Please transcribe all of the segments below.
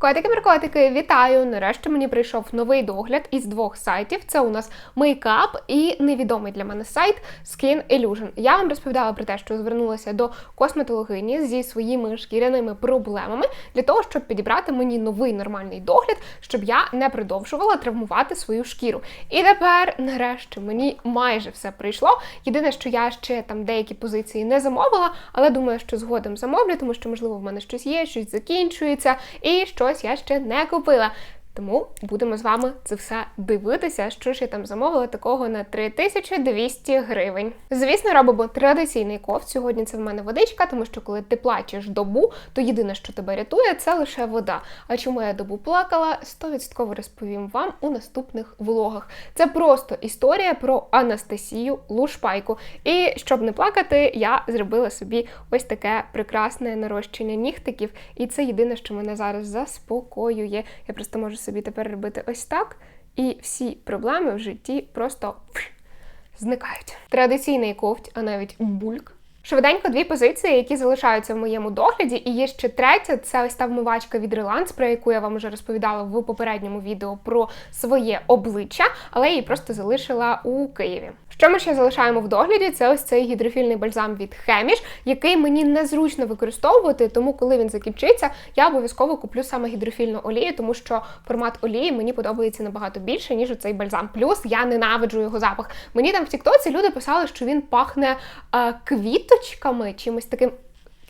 Котики-прикотики, вітаю! Нарешті мені прийшов новий догляд із двох сайтів. Це у нас мейкап і невідомий для мене сайт Skin Illusion. Я вам розповідала про те, що звернулася до косметологині зі своїми шкіряними проблемами для того, щоб підібрати мені новий нормальний догляд, щоб я не продовжувала травмувати свою шкіру. І тепер, нарешті, мені майже все прийшло. Єдине, що я ще там деякі позиції не замовила, але думаю, що згодом замовлю, тому що можливо в мене щось є, щось закінчується і щось я ще не купила. Тому будемо з вами це все дивитися, що ж я там замовила такого на 3200 гривень. Звісно, робимо традиційний кофт. Сьогодні це в мене водичка, тому що коли ти плачеш добу, то єдине, що тебе рятує, це лише вода. А чому я добу плакала, 100% розповім вам у наступних влогах. Це просто історія про Анастасію Лушпайку. І щоб не плакати, я зробила собі ось таке прекрасне нарощення нігтиків. І це єдине, що мене зараз заспокоює. Я просто можу собі тепер робити ось так, і всі проблеми в житті просто зникають. Традиційний ковть, а навіть бульк. Швиденько дві позиції, які залишаються в моєму догляді, і є ще третя це ось та вмивачка від Реланс, про яку я вам вже розповідала в попередньому відео про своє обличчя, але її просто залишила у Києві. Що ми ще залишаємо в догляді? Це ось цей гідрофільний бальзам від Хеміш, який мені незручно використовувати, тому коли він закінчиться, я обов'язково куплю саме гідрофільну олію, тому що формат олії мені подобається набагато більше, ніж цей бальзам. Плюс я ненавиджу його запах. Мені там в Тіктоці люди писали, що він пахне е, квіточками, чимось таким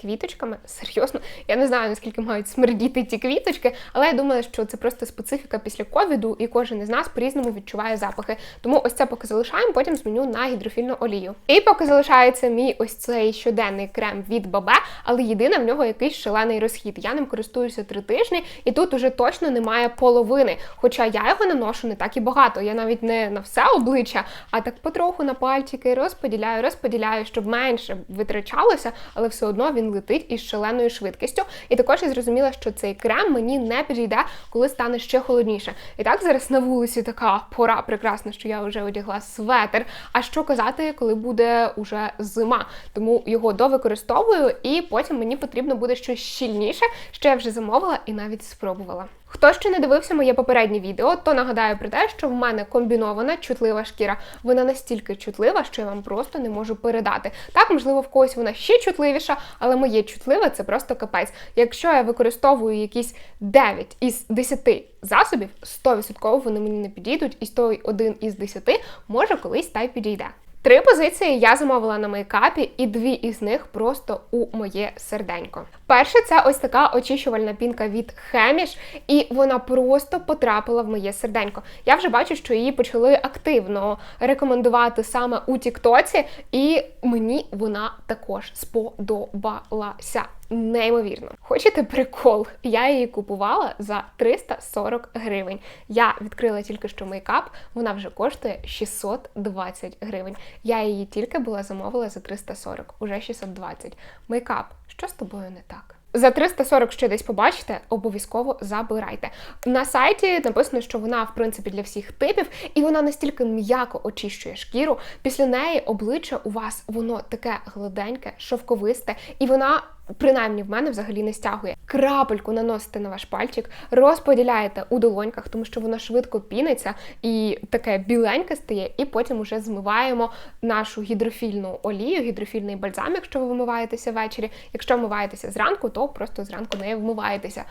квіточками. Серйозно, я не знаю, наскільки мають смердіти ті квіточки, але я думаю, що це просто специфіка після ковіду, і кожен із нас по-різному відчуває запахи. Тому ось це поки залишаємо, потім зміню на гідрофільну олію. І поки залишається мій ось цей щоденний крем від Бабе, але єдине в нього якийсь шалений розхід. Я ним користуюся три тижні, і тут уже точно немає половини. Хоча я його наношу не так і багато. Я навіть не на все обличчя, а так потроху на пальчики розподіляю, розподіляю, щоб менше витрачалося, але все одно він летить із шаленою швидкістю. І також я зрозуміла, що цей крем мені не підійде, коли стане ще холодніше. І так зараз на вулиці така пора прекрасна, що я вже одягла светр. А що казати, коли буде уже зима? Тому його довикористовую, і потім мені потрібно буде щось щільніше, що я вже замовила і навіть спробувала. Хто ще не дивився моє попереднє відео, то нагадаю про те, що в мене комбінована чутлива шкіра. Вона настільки чутлива, що я вам просто не можу передати. Так, можливо, в когось вона ще чутливіша, але моє чутливе це просто капець. Якщо я використовую якісь 9 із 10 засобів, 100% вони мені не підійдуть, і той один із 10 може колись та й підійде. Три позиції я замовила на мейкапі, і дві із них просто у моє серденько. Перше, це ось така очищувальна пінка від Хеміш, і вона просто потрапила в моє серденько. Я вже бачу, що її почали активно рекомендувати саме у Тіктоці, і мені вона також сподобалася. Неймовірно. Хочете прикол? Я її купувала за 340 гривень. Я відкрила тільки що мейкап, вона вже коштує 620 гривень. Я її тільки була замовила за 340, уже 620. Мейкап, що з тобою не так? За 340 ще десь побачите, обов'язково забирайте. На сайті написано, що вона, в принципі, для всіх типів, і вона настільки м'яко очищує шкіру. Після неї обличчя у вас воно таке гладеньке, шовковисте, і вона. Принаймні в мене взагалі не стягує. Крапельку наносите на ваш пальчик, розподіляєте у долоньках, тому що воно швидко піниться і таке біленьке стає, і потім уже змиваємо нашу гідрофільну олію, гідрофільний бальзам, якщо ви вимиваєтеся ввечері. Якщо вмиваєтеся зранку, то просто зранку нею вмиваєтеся.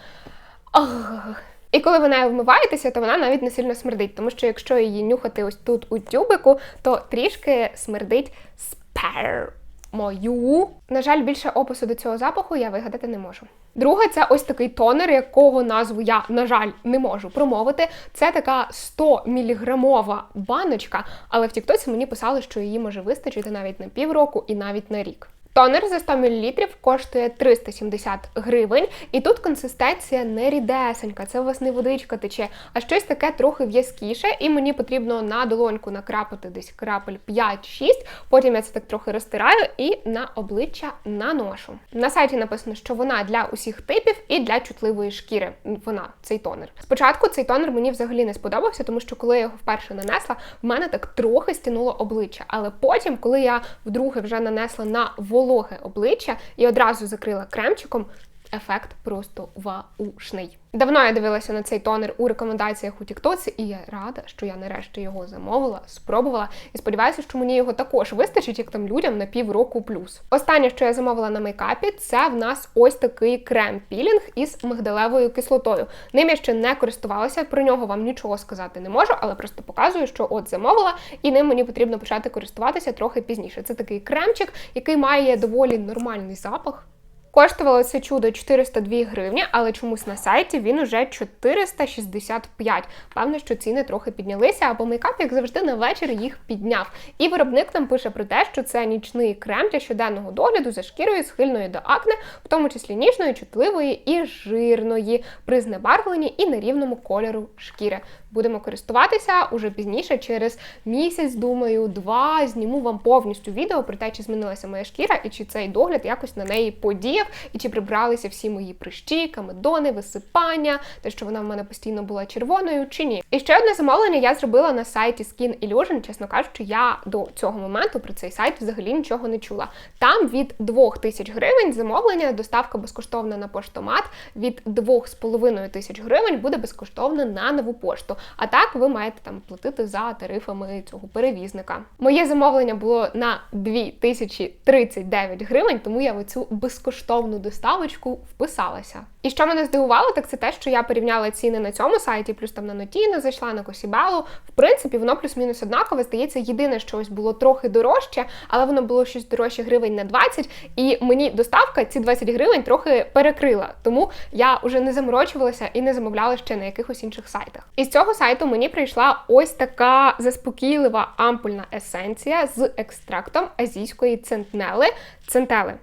Ох. І коли ви нею вмиваєтеся, то вона навіть не сильно смердить, тому що якщо її нюхати ось тут у тюбику, то трішки смердить спер мою. На жаль, більше опису до цього запаху я вигадати не можу. Друге, це ось такий тонер, якого назву я, на жаль, не можу промовити. Це така 100 міліграмова баночка, але в Тіктоці мені писали, що її може вистачити навіть на півроку і навіть на рік. Тонер за 100 мл коштує 370 гривень, і тут консистенція не рідесенька, це у вас не водичка тече, а щось таке трохи в'язкіше, і мені потрібно на долоньку накрапати десь крапель 5-6, потім я це так трохи розтираю і на обличчя наношу. На сайті написано, що вона для усіх типів і для чутливої шкіри. Вона цей тонер. Спочатку цей тонер мені взагалі не сподобався, тому що коли я його вперше нанесла, в мене так трохи стянуло обличчя. Але потім, коли я вдруге вже нанесла на волосся, вологе обличчя і одразу закрила кремчиком. Ефект просто ваушний. Давно я дивилася на цей тонер у рекомендаціях у Тіктоці, і я рада, що я нарешті його замовила, спробувала і сподіваюся, що мені його також вистачить, як там людям на півроку плюс. Останнє, що я замовила на мейкапі, це в нас ось такий крем-пілінг із мигдалевою кислотою. Ним я ще не користувалася, про нього вам нічого сказати не можу, але просто показую, що от замовила, і ним мені потрібно почати користуватися трохи пізніше. Це такий кремчик, який має доволі нормальний запах. Коштувало це чудо 402 гривні, але чомусь на сайті він уже 465. Певно, що ціни трохи піднялися, або мейкап, як завжди, на вечір їх підняв. І виробник нам пише про те, що це нічний крем для щоденного догляду за шкірою, схильною до акне, в тому числі ніжної, чутливої і жирної, при знебарвленні і нерівному кольору шкіри. Будемо користуватися уже пізніше, через місяць, думаю, два зніму вам повністю відео про те, чи змінилася моя шкіра і чи цей догляд якось на неї подіяв, і чи прибралися всі мої прищі, камедони, висипання, те, що вона в мене постійно була червоною, чи ні. І ще одне замовлення я зробила на сайті Skin Illusion. Чесно кажучи, я до цього моменту про цей сайт взагалі нічого не чула. Там від 2000 гривень замовлення, доставка безкоштовна на поштомат, від 2,5 тисяч гривень буде безкоштовна на нову пошту. А так ви маєте там платити за тарифами цього перевізника. Моє замовлення було на 2039 гривень, тому я в цю безкоштовну доставочку вписалася. І що мене здивувало, так це те, що я порівняла ціни на цьому сайті, плюс там на Нотіно зайшла на Косібелу. В принципі, воно плюс-мінус однакове. Здається, єдине, що ось було трохи дорожче, але воно було щось дорожче гривень на 20, і мені доставка ці 20 гривень трохи перекрила. Тому я вже не заморочувалася і не замовляла ще на якихось інших сайтах. Із цього сайту мені прийшла ось така заспокійлива ампульна есенція з екстрактом азійської центнели. Центели,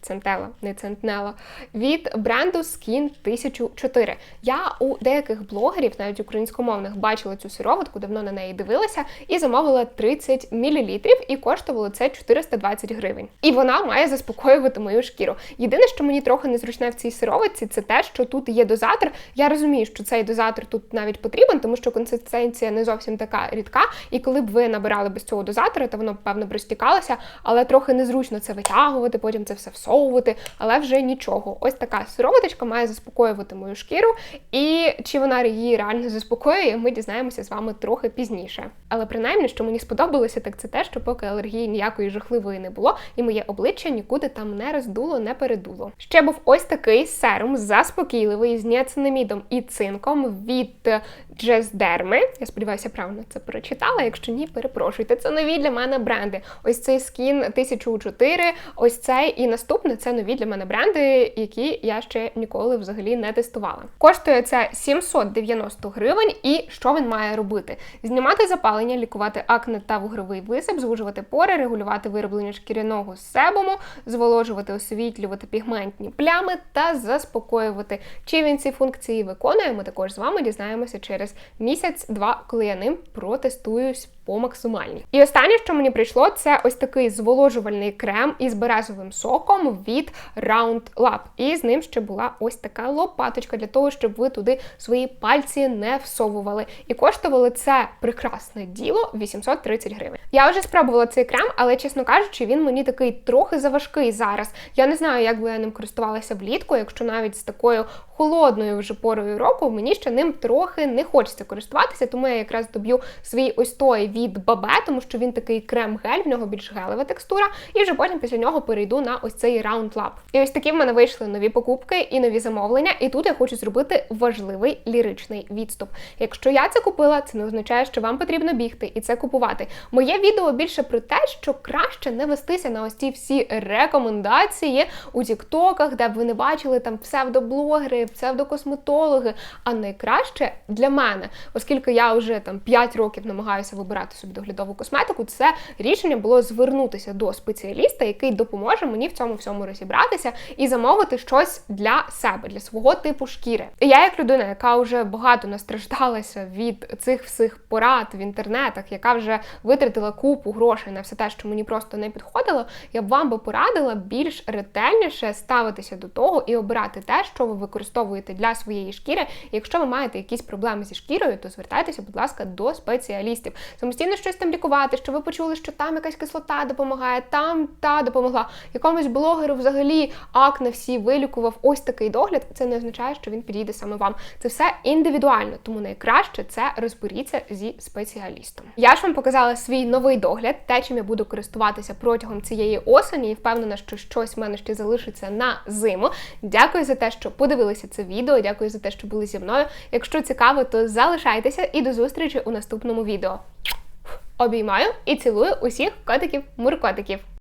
центела, не центнела, від бренду Skin 1004. Я у деяких блогерів, навіть українськомовних, бачила цю сироватку, давно на неї дивилася, і замовила 30 мл, і коштувало це 420 гривень. І вона має заспокоювати мою шкіру. Єдине, що мені трохи незручне в цій сироватці, це те, що тут є дозатор. Я розумію, що цей дозатор тут навіть потрібен, тому що консистенція не зовсім така рідка. І коли б ви набирали без цього дозатора, то воно певно розтікалося, але трохи незручно це витягувати, потім це все всовувати, але вже нічого. Ось така сироваточка має заспокоювати мою шкіру, і чи вона її реально заспокоює, ми дізнаємося з вами трохи пізніше. Але принаймні, що мені сподобалося, так це те, що поки алергії ніякої жахливої не було, і моє обличчя нікуди там не роздуло, не передуло. Ще був ось такий серум заспокійливий з ніацинамідом і цинком від Джездерми. Я сподіваюся, правильно це прочитала. Якщо ні, перепрошуйте. Це нові для мене бренди. Ось цей скін 1004, ось цей і наступне це нові для мене бренди, які я ще ніколи взагалі не тестувала. Коштує це 790 гривень, і що він має робити? Знімати запалення, лікувати акне та вугровий висип, звужувати пори, регулювати вироблення шкіряного себуму, зволожувати, освітлювати пігментні плями та заспокоювати. Чи він ці функції виконує? Ми також з вами дізнаємося через місяць-два, коли я ним протестуюсь по максимальній. І останнє, що мені прийшло, це ось такий зволожувальний крем із березовим соком від Round Lab. І з ним ще була ось така лопаточка для того, щоб ви туди свої пальці не всовували. І коштувало це прекрасне діло 830 гривень. Я вже спробувала цей крем, але, чесно кажучи, він мені такий трохи заважкий зараз. Я не знаю, як би я ним користувалася влітку, якщо навіть з такою холодною вже порою року мені ще ним трохи не хочеться користуватися, тому я якраз доб'ю свій ось той від Бабе, тому що він такий крем-гель, в нього більш гелева текстура, і вже потім після нього перейду на ось цей Round Lab. І ось такі в мене вийшли нові покупки і нові замовлення. І тут я хочу зробити важливий ліричний відступ. Якщо я це купила, це не означає, що вам потрібно бігти і це купувати. Моє відео більше про те, що краще не вестися на ось ці всі рекомендації у тіктоках, де б ви не бачили там псевдоблогери, псевдокосметологи. А найкраще для мене, оскільки я вже там 5 років намагаюся вибирати собі доглядову косметику, це рішення було звернутися до спеціаліста, який допоможе мені в цьому всьому розібратися і замовити щось для себе, для свого типу шкіри. І я, як людина, яка вже багато настраждалася від цих всіх порад в інтернетах, яка вже витратила купу грошей на все те, що мені просто не підходило, я б вам би порадила більш ретельніше ставитися до того і обирати те, що ви використовуєте для своєї шкіри. Якщо ви маєте якісь проблеми зі шкірою, то звертайтеся, будь ласка, до спеціалістів. Тому самостійно щось там лікувати, що ви почули, що там якась кислота допомагає, там та допомогла. Якомусь блогеру взагалі акне всі вилікував ось такий догляд. Це не означає, що він підійде саме вам. Це все індивідуально, тому найкраще це розберіться зі спеціалістом. Я ж вам показала свій новий догляд, те, чим я буду користуватися протягом цієї осені, і впевнена, що щось в мене ще залишиться на зиму. Дякую за те, що подивилися це відео. Дякую за те, що були зі мною. Якщо цікаво, то залишайтеся і до зустрічі у наступному відео. Обіймаю і цілую усіх котиків-муркотиків.